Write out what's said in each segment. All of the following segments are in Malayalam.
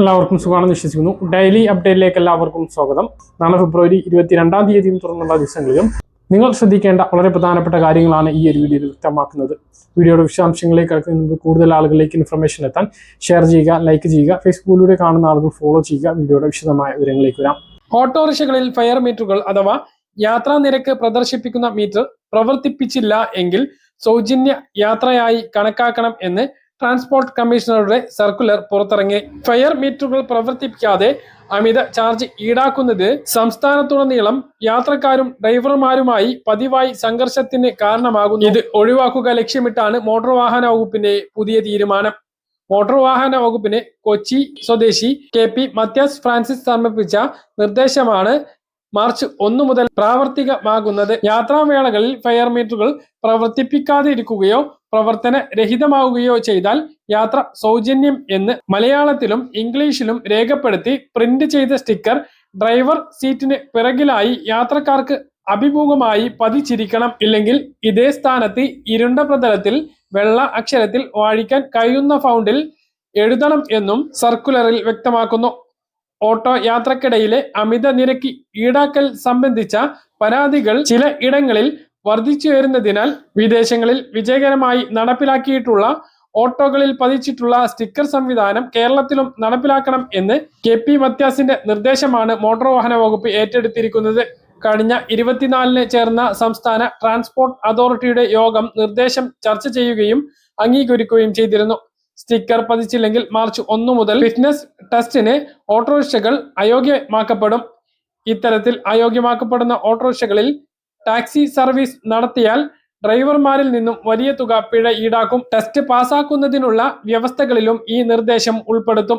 എല്ലാവർക്കും സുഖമാണെന്ന് വിശ്വസിക്കുന്നു. ഡെയിലി അപ്ഡേറ്റിലേക്ക് എല്ലാവർക്കും സ്വാഗതം. നാളെ ഫെബ്രുവരി ഇരുപത്തിരണ്ടാം തീയതിയും തുടർന്നുള്ള ദിവസങ്ങളിലും നിങ്ങൾ ശ്രദ്ധിക്കേണ്ട വളരെ പ്രധാനപ്പെട്ട കാര്യങ്ങളാണ് ഈ ഒരു വീഡിയോയിൽ വ്യക്തമാക്കുന്നത്. വീഡിയോയുടെ വിശദാംശങ്ങളിലേക്ക് കൂടുതൽ ആളുകളിലേക്ക് ഇൻഫർമേഷൻ എത്താൻ ഷെയർ ചെയ്യുക ലൈക്ക് ചെയ്യുക ഫേസ്ബുക്കിലൂടെ കാണുന്ന ആളുകൾ ഫോളോ ചെയ്യുക. വീഡിയോയുടെ വിശദമായ വിവരങ്ങളിലേക്ക് വരാം. ഓട്ടോറിക്ഷകളിൽ ഫയർ മീറ്ററുകൾ അഥവാ യാത്രാ നിരക്ക് പ്രദർശിപ്പിക്കുന്ന മീറ്റർ പ്രവർത്തിപ്പിച്ചില്ല എങ്കിൽ സൗജന്യ യാത്രയായി കണക്കാക്കണം എന്ന് ട്രാൻസ്പോർട്ട് കമ്മീഷണറുടെ സർക്കുലർ പുറത്തിറങ്ങി. ഫയർ മീറ്ററുകൾ പ്രവർത്തിപ്പിക്കാതെ അമിത ചാർജ് ഈടാക്കുന്നത് സംസ്ഥാനത്തുടനീളം യാത്രക്കാരും ഡ്രൈവർമാരുമായി പതിവായി സംഘർഷത്തിന് കാരണമാകുന്നു. ഇത് ഒഴിവാക്കുക ലക്ഷ്യമിട്ടാണ് മോട്ടോർ വാഹന വകുപ്പിന്റെ പുതിയ തീരുമാനം. മോട്ടോർ വാഹന വകുപ്പിന് കൊച്ചി സ്വദേശി കെ പി മത്യാസ് ഫ്രാൻസിസ് സമർപ്പിച്ച നിർദ്ദേശമാണ് മാർച്ച് ഒന്ന് മുതൽ പ്രാവർത്തികമാകുന്നത് യാത്രാവേളകളിൽ ഫയർ മീറ്ററുകൾ പ്രവർത്തിപ്പിക്കാതെ ഇരിക്കുകയോ പ്രവർത്തന രഹിതമാവുകയോ ചെയ്താൽ യാത്ര സൗജന്യം എന്ന് മലയാളത്തിലും ഇംഗ്ലീഷിലും രേഖപ്പെടുത്തി പ്രിന്റ് ചെയ്ത സ്റ്റിക്കർ ഡ്രൈവർ സീറ്റിന് പിറകിലായി യാത്രക്കാർക്ക് അഭിമുഖമായി പതിച്ചിരിക്കണം. ഇല്ലെങ്കിൽ ഇതേ സ്ഥാനത്ത് ഇരുണ്ട പ്രതലത്തിൽ വെള്ള അക്ഷരത്തിൽ വാഴിക്കാൻ കഴിയുന്ന ഫൗണ്ടിൽ എഴുതണം എന്നും സർക്കുലറിൽ വ്യക്തമാക്കുന്നു. ഓട്ടോ യാത്രക്കിടയിലെ അമിത നിരക്ക് ഈടാക്കൽ സംബന്ധിച്ച പരാതികൾ ചില ഇടങ്ങളിൽ വർദ്ധിച്ചു വരുന്നതിനാൽ വിദേശങ്ങളിൽ വിജയകരമായി നടപ്പിലാക്കിയിട്ടുള്ള ഓട്ടോകളിൽ പതിച്ചിട്ടുള്ള സ്റ്റിക്കർ സംവിധാനം കേരളത്തിലും നടപ്പിലാക്കണം എന്ന് കെ പി മത്യാസിന്റെ നിർദ്ദേശമാണ് മോട്ടോർ വാഹന വകുപ്പ് ഏറ്റെടുത്തിരിക്കുന്നത്. കഴിഞ്ഞ ഇരുപത്തിനാലിന് ചേർന്ന സംസ്ഥാന ട്രാൻസ്പോർട്ട് അതോറിറ്റിയുടെ യോഗം നിർദ്ദേശം ചർച്ച ചെയ്യുകയും അംഗീകരിക്കുകയും ചെയ്തിരുന്നു. സ്റ്റിക്കർ പതിച്ചില്ലെങ്കിൽ മാർച്ച് ഒന്ന് മുതൽ ഫിറ്റ്നസ് ടെസ്റ്റിന് ഓട്ടോറിക്ഷകൾ അയോഗ്യമാക്കപ്പെടും. ഇത്തരത്തിൽ അയോഗ്യമാക്കപ്പെടുന്ന ഓട്ടോറിക്ഷകളിൽ ടാക്സി സർവീസ് നടത്തിയാൽ ഡ്രൈവർമാരിൽ നിന്നും വലിയ തുക പിഴ ഈടാക്കും. ടെസ്റ്റ് പാസാക്കുന്നതിനുള്ള വ്യവസ്ഥകളിലും ഈ നിർദ്ദേശം ഉൾപ്പെടുത്തും.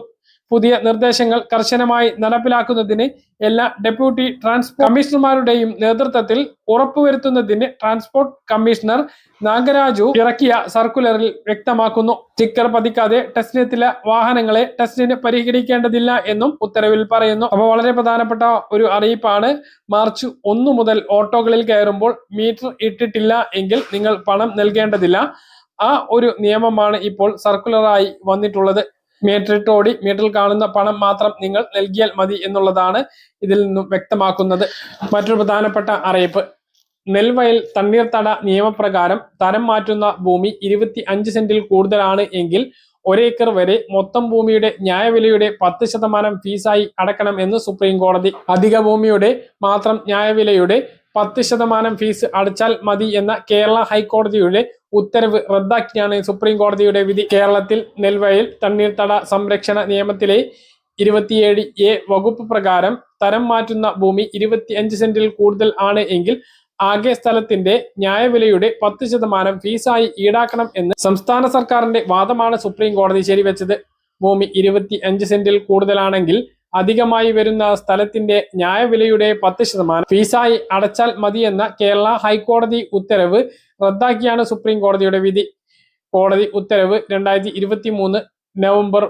പുതിയ നിർദ്ദേശങ്ങൾ കർശനമായി നടപ്പിലാക്കുന്നതിന് എല്ലാ ഡെപ്യൂട്ടി ട്രാൻസ്പോർട്ട് കമ്മീഷണർമാരുടെയും നേതൃത്വത്തിൽ ഉറപ്പുവരുത്തുന്നതിന് ട്രാൻസ്പോർട്ട് കമ്മീഷണർ നാഗരാജു ഇറക്കിയ സർക്കുലറിൽ വ്യക്തമാക്കുന്നു. സ്റ്റിക്കർ പതിക്കാതെ ടെസ്റ്റിനെത്തിലെ വാഹനങ്ങളെ ടെസ്റ്റിന് പരിഹരിക്കേണ്ടതില്ല എന്നും ഉത്തരവിൽ പറയുന്നു. അപ്പോൾ വളരെ പ്രധാനപ്പെട്ട ഒരു അറിയിപ്പാണ്. മാർച്ച് ഒന്ന് മുതൽ ഓട്ടോകളിൽ കയറുമ്പോൾ മീറ്റർ ഇട്ടിട്ടില്ല എങ്കിൽ നിങ്ങൾ പണം നൽകേണ്ടതില്ല. ആ ഒരു നിയമമാണ് ഇപ്പോൾ സർക്കുലറായി വന്നിട്ടുള്ളത്. മീറ്റർ ഇട്ട് ഓടി മീറ്ററിൽ കാണുന്ന പണം മാത്രം നിങ്ങൾ നൽകിയാൽ മതി എന്നുള്ളതാണ് ഇതിൽ നിന്നും വ്യക്തമാക്കുന്നത്. മറ്റൊരു പ്രധാനപ്പെട്ട അറിയിപ്പ്. നെൽവയൽ തണ്ണീർത്തട നിയമപ്രകാരം തരം മാറ്റുന്ന ഭൂമി ഇരുപത്തി അഞ്ച് സെന്റിൽ കൂടുതലാണ് എങ്കിൽ ഒരേക്കർ വരെ മൊത്തം ഭൂമിയുടെ ന്യായവിലയുടെ പത്ത് ശതമാനം ഫീസായി അടക്കണം എന്ന് സുപ്രീം കോടതി അധിക ഭൂമിയുടെ മാത്രം ന്യായവിലയുടെ പത്ത് ശതമാനം ഫീസ് അടച്ചാൽ മതി എന്ന കേരള ഹൈക്കോടതിയുടെ ഉത്തരവ് റദ്ദാക്കിയാണ് സുപ്രീം കോടതിയുടെ വിധി. കേരളത്തിൽ നെൽവയൽ തണ്ണീർത്തട സംരക്ഷണ നിയമത്തിലെ ഇരുപത്തിയേഴ് എ വകുപ്പ് പ്രകാരം തരം മാറ്റുന്ന ഭൂമി ഇരുപത്തിയഞ്ച് സെന്റിൽ കൂടുതൽ ആണ് എങ്കിൽ ആകെ സ്ഥലത്തിന്റെ ന്യായവിലയുടെ പത്ത് ശതമാനം ഫീസായി ഈടാക്കണം എന്ന് സംസ്ഥാന സർക്കാരിന്റെ വാദമാണ് സുപ്രീം കോടതി ശരിവെച്ചത്. ഭൂമി ഇരുപത്തി അഞ്ച് സെന്റിൽ കൂടുതലാണെങ്കിൽ അധികമായി വരുന്ന സ്ഥലത്തിന്റെ ന്യായവിലയുടെ പത്ത് ശതമാനം ഫീസായി അടച്ചാൽ മതിയെന്ന കേരള ഹൈക്കോടതി ഉത്തരവ് റദ്ദാക്കിയാണ് സുപ്രീം കോടതിയുടെ വിധി. കോടതി ഉത്തരവ് രണ്ടായിരത്തി ഇരുപത്തി മൂന്ന് നവംബർ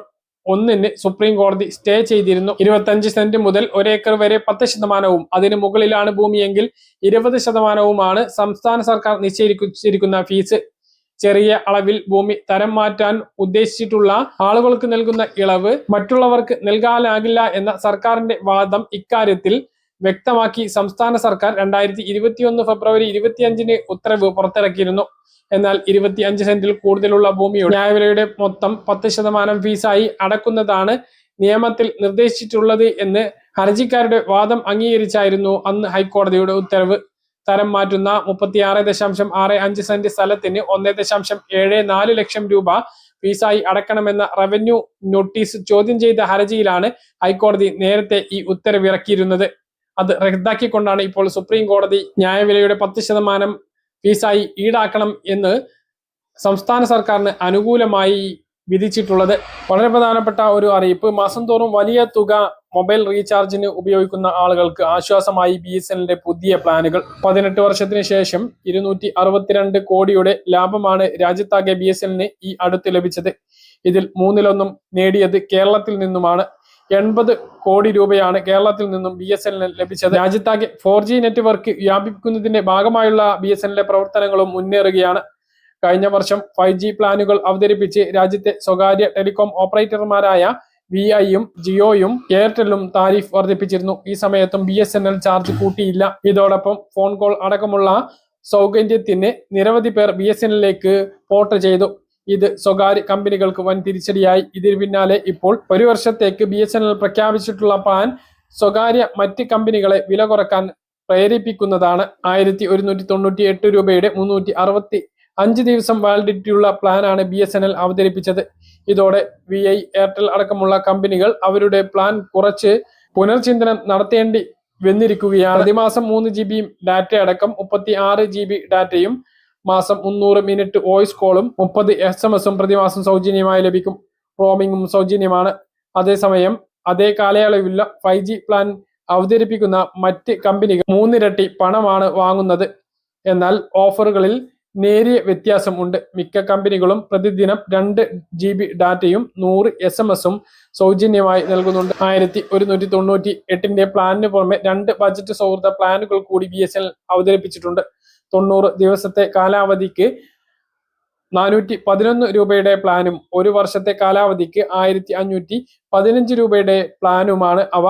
ഒന്നിന് സുപ്രീം കോടതി സ്റ്റേ ചെയ്തിരുന്നു. ഇരുപത്തഞ്ച് സെന്റ് മുതൽ ഒരേക്കർ വരെ പത്ത് ശതമാനവും അതിന് മുകളിലാണ് ഭൂമിയെങ്കിൽ ഇരുപത് ശതമാനവുമാണ് സംസ്ഥാന സർക്കാർ നിശ്ചയിച്ചിരിക്കുന്ന ഫീസ്. ചെറിയ അളവിൽ ഭൂമി തരം മാറ്റാൻ ഉദ്ദേശിച്ചിട്ടുള്ള ആളുകൾക്ക് നൽകുന്ന ഇളവ് മറ്റുള്ളവർക്ക് നൽകാനാകില്ല എന്ന സർക്കാരിന്റെ വാദം ഇക്കാര്യത്തിൽ വ്യക്തമാക്കി സംസ്ഥാന സർക്കാർ രണ്ടായിരത്തി ഇരുപത്തിയൊന്ന് ഫെബ്രുവരി ഇരുപത്തിയഞ്ചിന് ഉത്തരവ് പുറത്തിറക്കിയിരുന്നു. എന്നാൽ ഇരുപത്തിയഞ്ച് സെന്റിൽ കൂടുതലുള്ള ഭൂമിയുടെ ന്യായവിലയുടെ മൊത്തം പത്ത് ശതമാനം ഫീസായി അടക്കുന്നതാണ് നിയമത്തിൽ നിർദ്ദേശിച്ചിട്ടുള്ളത് എന്ന് ഹർജിക്കാരുടെ വാദം അംഗീകരിച്ചായിരുന്നു അന്ന് ഹൈക്കോടതിയുടെ ഉത്തരവ്. തരം മാറ്റുന്ന മുപ്പത്തിയാറ് ദശാംശം ആറ് അഞ്ച് സെന്റ് സ്ഥലത്തിന് ഒന്ന് ദശാംശം ഏഴ് നാല് ലക്ഷം രൂപ ഫീസായി അടക്കണമെന്ന റവന്യൂ നോട്ടീസ് ചോദ്യം ചെയ്ത ഹർജിയിലാണ് ഹൈക്കോടതി നേരത്തെ ഈ ഉത്തരവിറക്കിയിരുന്നത് അത് റദ്ദാക്കിക്കൊണ്ടാണ് ഇപ്പോൾ സുപ്രീം കോടതി ന്യായവിലയുടെ പത്ത് ശതമാനം ഫീസായി ഈടാക്കണം എന്ന് സംസ്ഥാന സർക്കാരിന് അനുകൂലമായി വിധിച്ചിട്ടുള്ളത്. വളരെ പ്രധാനപ്പെട്ട ഒരു അറിയിപ്പ്. മാസം തോറും വലിയ തുക മൊബൈൽ റീചാർജിന് ഉപയോഗിക്കുന്ന ആളുകൾക്ക് ആശ്വാസമായി ബി എസ് എല്ലിന്റെ പുതിയ പ്ലാനുകൾ. പതിനെട്ട് വർഷത്തിന് ശേഷം ഇരുന്നൂറ്റി അറുപത്തിരണ്ട് കോടിയുടെ ലാഭമാണ് രാജ്യത്താകെ ബി എസ് എല്ലിന് ഈ അടുത്ത് ലഭിച്ചത്. ഇതിൽ മൂന്നിലൊന്നും നേടിയത് കേരളത്തിൽ നിന്നുമാണ്. എൺപത് കോടി രൂപയാണ് കേരളത്തിൽ നിന്നും ബി എസ് എല്ലിന് ലഭിച്ചത്. രാജ്യത്താകെ ഫോർ ജി നെറ്റ്വർക്ക് വ്യാപിപ്പിക്കുന്നതിന്റെ ഭാഗമായുള്ള ബി എസ് എല്ലിന്റെ പ്രവർത്തനങ്ങളും മുന്നേറുകയാണ്. കഴിഞ്ഞ വർഷം ഫൈവ് ജി പ്ലാനുകൾ അവതരിപ്പിച്ച് രാജ്യത്തെ സ്വകാര്യ ടെലികോം ഓപ്പറേറ്റർമാരായ വി ഐയും ജിയോയും എയർടെല്ലും താരിഫ് വർദ്ധിപ്പിച്ചിരുന്നു. ഈ സമയത്തും B S N L charge കൂട്ടിയില്ല. ഇതോടൊപ്പം ഫോൺ കോൾ അടക്കമുള്ള സൗകര്യത്തിന് നിരവധി പേർ ബി എസ് എൻ പോർട്ട് ചെയ്തു. ഇത് സ്വകാര്യ കമ്പനികൾക്ക് വൻ തിരിച്ചടിയായി. ഇതിന് പിന്നാലെ ഇപ്പോൾ ഒരു വർഷത്തേക്ക് ബി എസ് എൻ എൽ പ്രഖ്യാപിച്ചിട്ടുള്ള പ്ലാൻ സ്വകാര്യ മറ്റ് കമ്പനികളെ വില കുറയ്ക്കാൻ പ്രേരിപ്പിക്കുന്നതാണ്. ആയിരത്തി ഒരുന്നൂറ്റി തൊണ്ണൂറ്റി എട്ട് രൂപയുടെ മുന്നൂറ്റി അറുപത്തി അഞ്ച് ദിവസം വാലിഡിറ്റിയുള്ള പ്ലാനാണ് ബി എസ് എൻ എൽ അവതരിപ്പിച്ചത്. ഇതോടെ വി ഐ എയർടെൽ അടക്കമുള്ള കമ്പനികൾ അവരുടെ പ്ലാൻ കുറച്ച് പുനർചിന്തനം നടത്തേണ്ടി വന്നിരിക്കുകയാണ്. പ്രതിമാസം മൂന്ന് ജി ബിയും ഡാറ്റ അടക്കം മുപ്പത്തി ആറ് ജി ബി ഡാറ്റയും മാസം മുന്നൂറ് മിനിറ്റ് വോയിസ് കോളും മുപ്പത് എസ് എം എസും പ്രതിമാസം സൗജന്യമായി ലഭിക്കും. റോമിംഗും സൗജന്യമാണ്. അതേസമയം അതേ കാലയളവിലുള്ള ഫൈവ് ജി പ്ലാൻ അവതരിപ്പിക്കുന്ന മറ്റ് കമ്പനികൾ മൂന്നിരട്ടി പണമാണ് വാങ്ങുന്നത്. എന്നാൽ ഓഫറുകളിൽ നേരിയ വ്യത്യാസം ഉണ്ട് മിക്ക കമ്പനികളും പ്രതിദിനം രണ്ട് ജി ബി ഡാറ്റയും നൂറ് എസ് എം എസും സൗജന്യമായി നൽകുന്നുണ്ട്. ആയിരത്തി ഒരുന്നൂറ്റി തൊണ്ണൂറ്റി എട്ടിന്റെ പ്ലാനിന് പുറമെ രണ്ട് ബജറ്റ് സൗഹൃദ പ്ലാനുകൾ കൂടി ബി എസ് എൻ അവതരിപ്പിച്ചിട്ടുണ്ട്. തൊണ്ണൂറ് ദിവസത്തെ കാലാവധിക്ക് നാനൂറ്റി പതിനൊന്ന് രൂപയുടെ പ്ലാനും ഒരു വർഷത്തെ കാലാവധിക്ക് ആയിരത്തി അഞ്ഞൂറ്റി പതിനഞ്ച് രൂപയുടെ പ്ലാനുമാണ് അവ.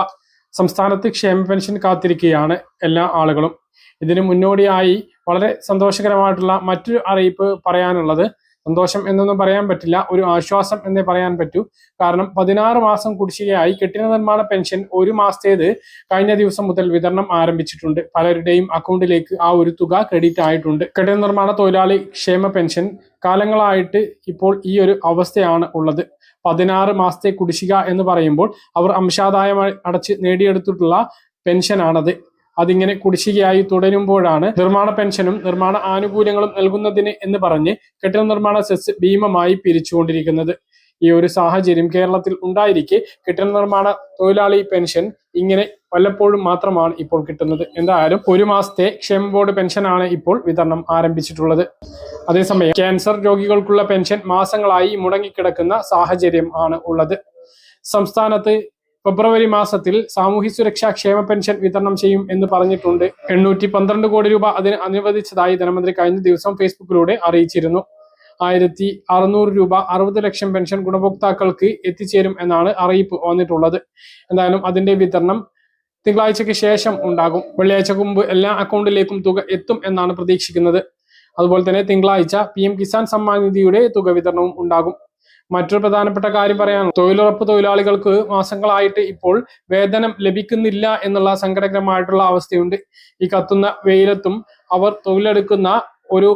സംസ്ഥാനത്ത് ക്ഷേമ പെൻഷൻ കാത്തിരിക്കുകയാണ് എല്ലാ ആളുകളും. ഇതിനു മുന്നോടിയായി വളരെ സന്തോഷകരമായിട്ടുള്ള മറ്റൊരു അറിയിപ്പ് പറയാനുള്ളത്. സന്തോഷം എന്നൊന്നും പറയാൻ പറ്റില്ല ഒരു ആശ്വാസം എന്നേ പറയാൻ പറ്റൂ. കാരണം പതിനാറ് മാസം കുടിശ്ശികയായി കെട്ടിട നിർമ്മാണ പെൻഷൻ ഒരു മാസത്തേത് കഴിഞ്ഞ ദിവസം മുതൽ വിതരണം ആരംഭിച്ചിട്ടുണ്ട്. പലരുടെയും അക്കൗണ്ടിലേക്ക് ആ ഒരു തുക ക്രെഡിറ്റ് ആയിട്ടുണ്ട്. കെട്ടിട നിർമ്മാണ തൊഴിലാളി ക്ഷേമ പെൻഷൻ കാലങ്ങളായിട്ട് ഇപ്പോൾ ഈ ഒരു അവസ്ഥയാണ് ഉള്ളത്. പതിനാറ് മാസത്തെ കുടിശ്ശിക എന്ന് പറയുമ്പോൾ അവർ അംശാദായം അടച്ച് നേടിയെടുത്തിട്ടുള്ള പെൻഷനാണത്. അതിങ്ങനെ കുടിശ്ശികയായി തുടരുമ്പോഴാണ് നിർമ്മാണ പെൻഷനും നിർമ്മാണ ആനുകൂല്യങ്ങളും നൽകുന്നതിന് എന്ന് പറഞ്ഞ് കെട്ടിട നിർമ്മാണ സെസ് ഭീമമായി പിരിച്ചുകൊണ്ടിരിക്കുന്നത്. ഈ ഒരു സാഹചര്യം കേരളത്തിൽ ഉണ്ടായിരിക്കെ കെട്ടിട നിർമ്മാണ തൊഴിലാളി പെൻഷൻ ഇങ്ങനെ വല്ലപ്പോഴും മാത്രമാണ് ഇപ്പോൾ കിട്ടുന്നത്. എന്തായാലും ഒരു മാസത്തെ ക്ഷേമ ബോർഡ് പെൻഷനാണ് ഇപ്പോൾ വിതരണം ആരംഭിച്ചിട്ടുള്ളത്. അതേസമയം ക്യാൻസർ രോഗികൾക്കുള്ള പെൻഷൻ മാസങ്ങളായി മുടങ്ങിക്കിടക്കുന്ന സാഹചര്യം ആണ് ഉള്ളത്. സംസ്ഥാനത്ത് ഫെബ്രുവരി മാസത്തിൽ സാമൂഹ്യ സുരക്ഷാ ക്ഷേമ പെൻഷൻ വിതരണം ചെയ്യും എന്ന് പറഞ്ഞിട്ടുണ്ട്. എണ്ണൂറ്റി പന്ത്രണ്ട് കോടി രൂപ അതിന് അനുവദിച്ചതായി ധനമന്ത്രി കഴിഞ്ഞ ദിവസം ഫേസ്ബുക്കിലൂടെ അറിയിച്ചിരുന്നു. ആയിരത്തി അറുന്നൂറ് രൂപ അറുപത് ലക്ഷം പെൻഷൻ ഗുണഭോക്താക്കൾക്ക് എത്തിച്ചേരും എന്നാണ് അറിയിപ്പ് വന്നിട്ടുള്ളത്. എന്തായാലും അതിന്റെ വിതരണം തിങ്കളാഴ്ചയ്ക്ക് ശേഷം ഉണ്ടാകും. വെള്ളിയാഴ്ചക്ക് മുമ്പ് എല്ലാ അക്കൗണ്ടിലേക്കും തുക എത്തും എന്നാണ് പ്രതീക്ഷിക്കുന്നത്. അതുപോലെ തന്നെ തിങ്കളാഴ്ച പി എം കിസാൻ സമ്മാൻ നിധിയുടെ തുക വിതരണവും ഉണ്ടാകും. മറ്റൊരു പ്രധാനപ്പെട്ട കാര്യം പറയാൻ തൊഴിലുറപ്പ് തൊഴിലാളികൾക്ക് മാസങ്ങളായിട്ട് ഇപ്പോൾ വേതനം ലഭിക്കുന്നില്ല എന്നുള്ള സങ്കടകരമായിട്ടുള്ള അവസ്ഥയുണ്ട്. ഈ കത്തുന്ന വെയിലത്തും അവർ തൊഴിലെടുക്കുന്ന ഒരു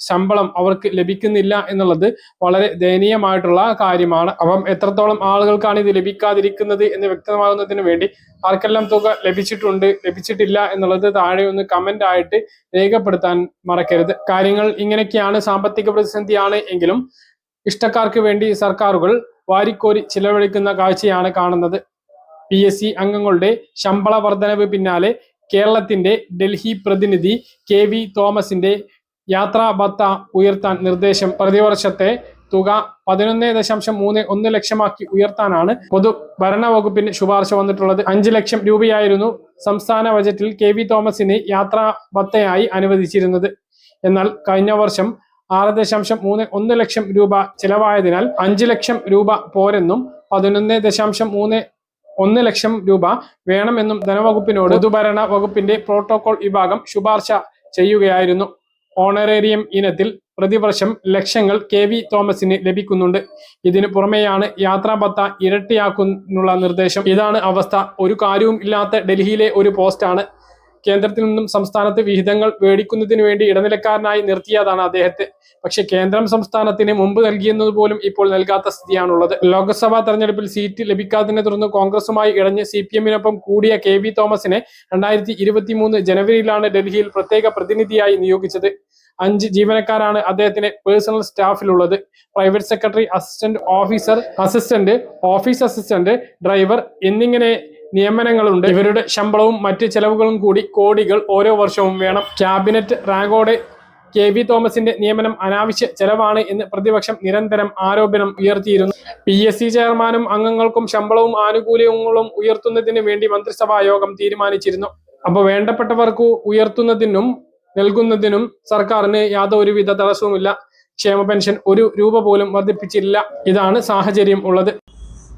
ശമ്പളം അവർക്ക് ലഭിക്കുന്നില്ല എന്നുള്ളത് വളരെ ദയനീയമായിട്ടുള്ള കാര്യമാണ്. അപ്പം എത്രത്തോളം ആളുകൾക്കാണ് ഇത് ലഭിക്കാതിരിക്കുന്നത് എന്ന് വ്യക്തമാകുന്നതിന് വേണ്ടി ആർക്കെല്ലാം തുക ലഭിച്ചിട്ടുണ്ട് ലഭിച്ചിട്ടില്ല എന്നുള്ളത് താഴെ ഒന്ന് കമന്റ് ആയിട്ട് രേഖപ്പെടുത്താൻ മറക്കരുത്. കാര്യങ്ങൾ ഇങ്ങനെയൊക്കെയാണ് സാമ്പത്തിക പ്രതിസന്ധിയാണ് എങ്കിലും ഇഷ്ടക്കാർക്ക് വേണ്ടി സർക്കാരുകൾ വാരിക്കോരി ചിലവഴിക്കുന്ന കാഴ്ചയാണ് കാണുന്നത്. പി എസ് സി അംഗങ്ങളുടെ ശമ്പള വർധനവ് പിന്നാലെ കേരളത്തിന്റെ ഡൽഹി പ്രതിനിധി കെ വി തോമസിന്റെ യാത്രാ ഭത്ത ഉയർത്താൻ നിർദ്ദേശം. പ്രതിവർഷത്തെ തുക പതിനൊന്ന് ദശാംശം മൂന്ന് ഒന്ന് ലക്ഷമാക്കി ഉയർത്താനാണ് പൊതു ഭരണ വകുപ്പിന് ശുപാർശ വന്നിട്ടുള്ളത്. അഞ്ച് ലക്ഷം രൂപയായിരുന്നു സംസ്ഥാന ബജറ്റിൽ കെ വി തോമസിന് യാത്രാ ഭത്തയായി അനുവദിച്ചിരുന്നത്. എന്നാൽ കഴിഞ്ഞ വർഷം ആറ് ദശാംശം മൂന്ന് ഒന്ന് ലക്ഷം രൂപ ചെലവായതിനാൽ അഞ്ച് ലക്ഷം രൂപ പോരെന്നും പതിനൊന്ന് ദശാംശം മൂന്ന് ഒന്ന് ലക്ഷം രൂപ വേണമെന്നും ധനവകുപ്പിനോട് പൊതുഭരണ വകുപ്പിന്റെ പ്രോട്ടോകോൾ വിഭാഗം ശുപാർശ ചെയ്യുകയായിരുന്നു. ഓണറേറിയം ഇനത്തിൽ പ്രതിവർഷം ലക്ഷങ്ങൾ കെ വി തോമസിന് ലഭിക്കുന്നുണ്ട്. ഇതിനു പുറമെയാണ് യാത്രാ ഭത്ത ഇരട്ടിയാക്കാനുള്ള നിർദ്ദേശം. ഇതാണ് അവസ്ഥ. ഒരു കാര്യവും ഇല്ലാത്ത ഡൽഹിയിലെ ഒരു പോസ്റ്റാണ്. കേന്ദ്രത്തിൽ നിന്നും സംസ്ഥാനത്ത് വിഹിതങ്ങൾ മേടിക്കുന്നതിന് വേണ്ടി ഇടനിലക്കാരനായി നിർത്തിയതാണ് അദ്ദേഹത്തെ. പക്ഷെ കേന്ദ്രം സംസ്ഥാനത്തിന് മുമ്പ് നൽകിയെന്നത് പോലും ഇപ്പോൾ നൽകാത്ത സ്ഥിതിയാണുള്ളത്. ലോക്സഭാ തെരഞ്ഞെടുപ്പിൽ സീറ്റ് ലഭിക്കാത്തതിനെ തുടർന്ന് കോൺഗ്രസുമായി ഇടഞ്ഞ് സി പി എമ്മിനൊപ്പം കൂടിയ കെ വി തോമസിനെ രണ്ടായിരത്തി ഇരുപത്തി മൂന്ന് ജനുവരിയിലാണ് ഡൽഹിയിൽ പ്രത്യേക പ്രതിനിധിയായി നിയോഗിച്ചത്. അഞ്ച് ജീവനക്കാരാണ് അദ്ദേഹത്തിന് personal സ്റ്റാഫിലുള്ളത്. Private secretary assistant officer assistant office assistant driver എന്നിങ്ങനെ നിയമനങ്ങളുണ്ട്. ഇവരുടെ ശമ്പളവും മറ്റ് ചെലവുകളും കൂടി കോടികൾ ഓരോ വർഷവും വേണം. ക്യാബിനറ്റ് റാങ്കോടെ കെ വി തോമസിന്റെ നിയമനം അനാവശ്യ ചെലവാണ് എന്ന് പ്രതിപക്ഷം നിരന്തരം ആരോപണം ഉയർത്തിയിരുന്നു. പി എസ് സി ചെയർമാനും അംഗങ്ങൾക്കും ശമ്പളവും ആനുകൂല്യങ്ങളും ഉയർത്തുന്നതിന് വേണ്ടി മന്ത്രിസഭാ യോഗം തീരുമാനിച്ചിരുന്നു. അപ്പോൾ വേണ്ടപ്പെട്ടവർക്ക് ഉയർത്തുന്നതിനും നൽകുന്നതിനും സർക്കാരിന് യാതൊരുവിധ തടസ്സവുമില്ല. ക്ഷേമ പെൻഷൻ ഒരു രൂപ പോലും വർദ്ധിപ്പിച്ചില്ല. ഇതാണ് സാഹചര്യം ഉള്ളത്.